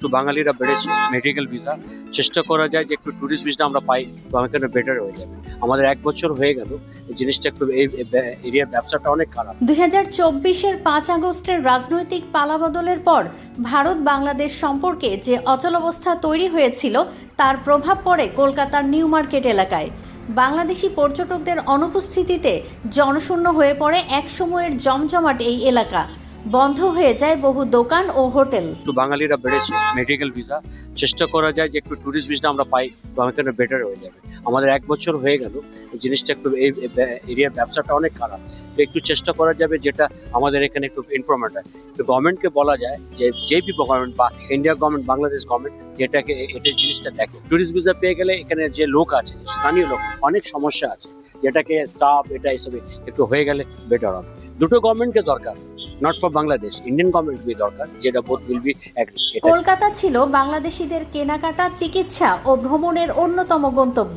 একটু বাঙালিরা বেড়েছে মেডিকেল ভিসা চেষ্টা করা যায় যে একটু ট্যুরিস্ট ভিসা আমরা পাই, তো আমাকে বেটার হয়ে যাবে? আমাদের এক বছর হয়ে গেল, এই জিনিসটা একটু এই এরিয়ার ব্যবসাটা অনেক খারাপ। দুই হাজার চব্বিশের পাঁচ আগস্টের রাজনৈতিক পালাবদলের পর ভারত বাংলাদেশ সম্পর্কে যে অচলাবস্থা তৈরি হয়েছিল, তার প্রভাব পড়ে কলকাতার নিউ মার্কেট এলাকায়। বাংলাদেশি পর্যটকদের অনুপস্থিতিতে জনশূন্য হয়ে পড়ে এক সময়ের জমজমাট এই এলাকা। বন্ধ হয়ে যায় বহু দোকান ও হোটেল। একটু বাঙালিরা বেড়েছে মেডিকেল ভিসা চেষ্টা করা যায় যে একটু ট্যুরিস্ট ভিসা আমরা পাই, তো আমাকে বেটার হয়ে যাবে। আমাদের এক বছর হয়ে গেল, এই জিনিসটা একটু এই এরিয়ার ব্যবসাটা অনেক খারাপ। তো একটু চেষ্টা করা যাবে যেটা আমাদের এখানে একটু ইমপ্রুভমেন্ট হয়। তো গভর্নমেন্টকে বলা যায় যে জেপি গভর্নমেন্ট বা ইন্ডিয়া গভর্নমেন্ট বাংলাদেশ গভর্নমেন্ট যেটাকে এটা জিনিসটা দেখে। ট্যুরিস্ট ভিসা পেয়ে গেলে এখানে যে লোক আছে স্থানীয় লোক, অনেক সমস্যা আছে। যেটাকে স্টাফ এটা এসবে একটু হয়ে গেলে বেটার হবে। দুটো গভর্নমেন্টকে দরকার। Not for Bangladesh Indian government দরকার যেটা বোথ উইল বি কলকাতা ছিল বাংলাদেশিদের কেনাকাটা, চিকিৎসা ও ভ্রমণের অন্যতম গন্তব্য।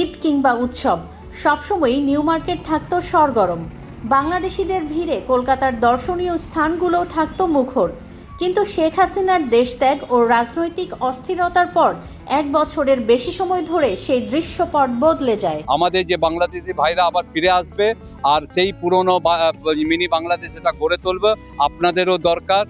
ঈদ কিংবা উৎসব, সবসময়ই নিউ মার্কেট থাকত সরগরম। বাংলাদেশিদের ভিড়ে কলকাতার দর্শনীয় স্থানগুলো থাকত মুখর। কিন্তু শেখ হাসিনার দেশত্যাগ ও রাজনৈতিক অস্থিরতার পর এক বছরের বেশি সময় ধরে সেই দৃশ্যপট বদলে যায়। আমাদের যে বাংলাদেশি ভাইরা আবার ফিরে আসবে আর সেই পুরনো মিনি বাংলাদেশ এটা গড়ে তুলবে, আপনাদেরও দরকার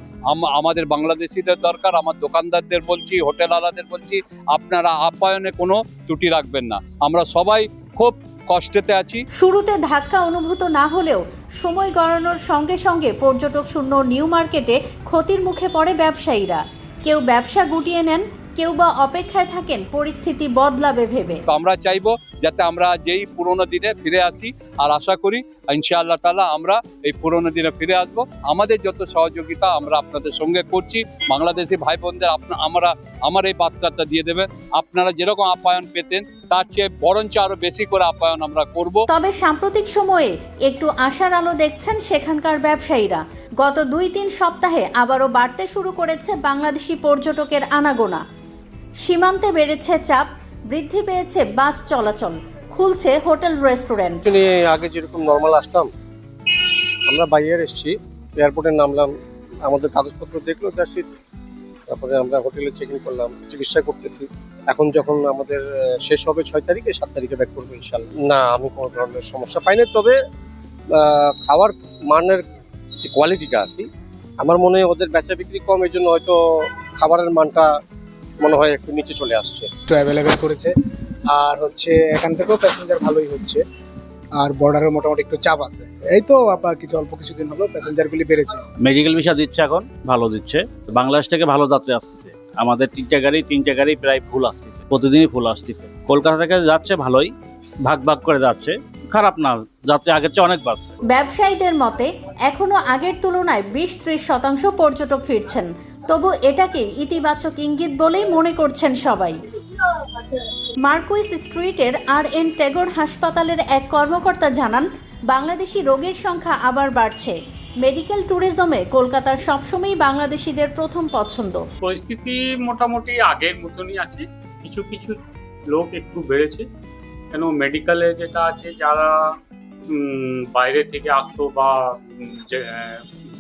আমাদের বাংলাদেশিদের দরকার, আমার দোকানদারদের বলছি হোটেলওয়ালাদের বলছি, আপনারা আপ্যায়নে কোনো ত্রুটি রাখবেন না। আমরা সবাই খুব কষ্টেতে আছি। শুরুতে ধাক্কা অনুভূত না হলেও সময় গড়ানোর সঙ্গে সঙ্গে পর্যটক শূন্য নিউ মার্কেটে ক্ষতির মুখে পড়ে ব্যবসায়ীরা। কেউ ব্যবসা গুটিয়ে নেন কেউ বা অপেক্ষায় থাকেন পরিস্থিতি বদলাবে ভেবে। তো আমরা চাইব যাতে আমরা যেই পুরোনো দিনে ফিরে আসি আর আশা করি ইনশাআল্লাহ তালা আমরা এই পুরোনো দিনে ফিরে আসব। আমাদের যত সহযোগিতা আমরা আপনাদের সঙ্গে করছি বাংলাদেশি ভাই বোনদের আমরা আমার এই বার্তাটা দিয়ে দেবেন আপনারা যেরকম আপ্যায়ন পেতেন তার চেয়ে বরঞ্চ আরও বেশি করে আপ্যায়ন আমরা করব। তবে সাম্প্রতিক সময়ে একটু আশার আলো দেখছেন সেখানকার ব্যবসায়ীরা। গত দুই তিন সপ্তাহে আবারও বাড়তে শুরু করেছে বাংলাদেশি পর্যটকের আনাগোনা। সীমান্তে বেড়েছে চাপ বৃদ্ধি পেয়েছে বাস চলাচল খুলছে হোটেল রেস্টুরেন্ট। আগে যেরকম নর্মাল আসতাম আমরা বাইরে এসেছি এয়ারপোর্টে নামলাম আমাদের কাগজপত্র দেখল দ্যাটস ইট তারপরে আমরা হোটেলে চেক ইন করলাম, চিকিৎসা করতেছি। এখন যখন আমাদের শেষ হবে ছয় তারিখে, সাত তারিখে ব্যাক করব ইনশাল্লাহ না, আমি কোনো ধরনের সমস্যা পাই না তবে খাওয়ার মানের যে কোয়ালিটিটা আর কি, আমার মনে হয় ওদের বেচা বিক্রি কম, এই জন্য হয়তো খাবারের মানটা মনে হয় একটু নিচে চলে আসছে। একটু অ্যাভেলেবেল করেছে। আর হচ্ছে, এখান থেকেও প্যাসেঞ্জার ভালোই হচ্ছে। আর বর্ডারে মোটামুটি একটু চাপ আছে। এই তো আবার কিছু অল্প কিছুদিন হলো প্যাসেঞ্জারগুলি বেড়েছে। মেডিকেল ভিসা দিচ্ছে এখন ভালো দিচ্ছে। বাংলাদেশ থেকে ভালো যাত্রী আসতেছে। আমাদের তিনটা গাড়ি তিনটা গাড়ি প্রায় ফুল আসতেছে। প্রতিদিনই ফুল আসতেছে। কলকাতা থেকে যাচ্ছে ভালোই ভাগ ভাগ করে যাচ্ছে। খারাপ না যাত্রী আগের চেয়ে অনেক বাড়ছে। ব্যবসায়ীদের মতে এখনও আগের তুলনায় বিশ ত্রিশ শতাংশ পর্যটক ফিরছেন। তবু এটাকে ইতিবাচক ইঙ্গিত বলেই মনে করছেন সবাই। মার্কুইস স্ট্রিটের আর এন টেগোর হাসপাতালের এক কর্মকর্তা জানান, বাংলাদেশি রোগীর সংখ্যা আবার বাড়ছে। মেডিকেল ট্যুরিজমে কলকাতার সবসময়ই বাংলাদেশিদের প্রথম পছন্দ। পরিস্থিতি মোটামুটি আগের মতনই আছে। কিছু কিছু লোক একটু বেড়েছে। কেন মেডিকেলে যেটা আছে, যারা বাইরে থেকে আসতো বা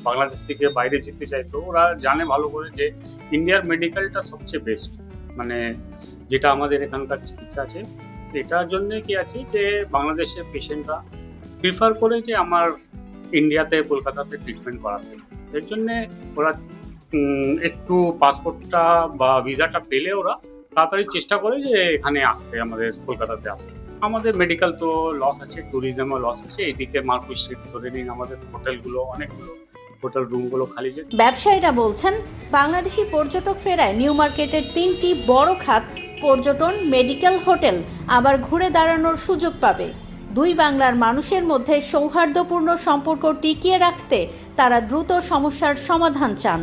বাংলাদেশ থেকে বাইরে যেতে চাইতো, ওরা জানে ভালো করে যে ইন্ডিয়ার মেডিকেলটা সবচেয়ে বেস্ট। মানে যেটা আমাদের এখানকার চিকিৎসা আছে, এটার জন্য কি আছে যে বাংলাদেশের পেশেন্টরা প্রিফার করে যে আমার ইন্ডিয়াতে কলকাতাতে ট্রিটমেন্ট করাতে। এর জন্যে ওরা একটু পাসপোর্টটা বা ভিসাটা পেলে ওরা তাড়াতাড়ি চেষ্টা করে যে এখানে আসতে, আমাদের কলকাতাতে আসতে। আমাদের মেডিকেল তো লস আছে ট্যুরিজমও লস আছে, এইদিকে স্ট্রিট ধরে নিন, আমাদের হোটেলগুলো অনেকগুলো। হোটেল রুমগুলো খালি যে ব্যবসায়ীরা বলছেন, বাংলাদেশি পর্যটক ফেরায় নিউ মার্কেটের তিনটি বড় খাত, পর্যটন, মেডিকেল, হোটেল, আবার ঘুরে দাঁড়ানোর সুযোগ পাবে। দুই বাংলার মানুষের মধ্যে সৌহার্দ্যপূর্ণ সম্পর্ক টিকিয়ে রাখতে তারা দ্রুত সমস্যার সমাধান চান।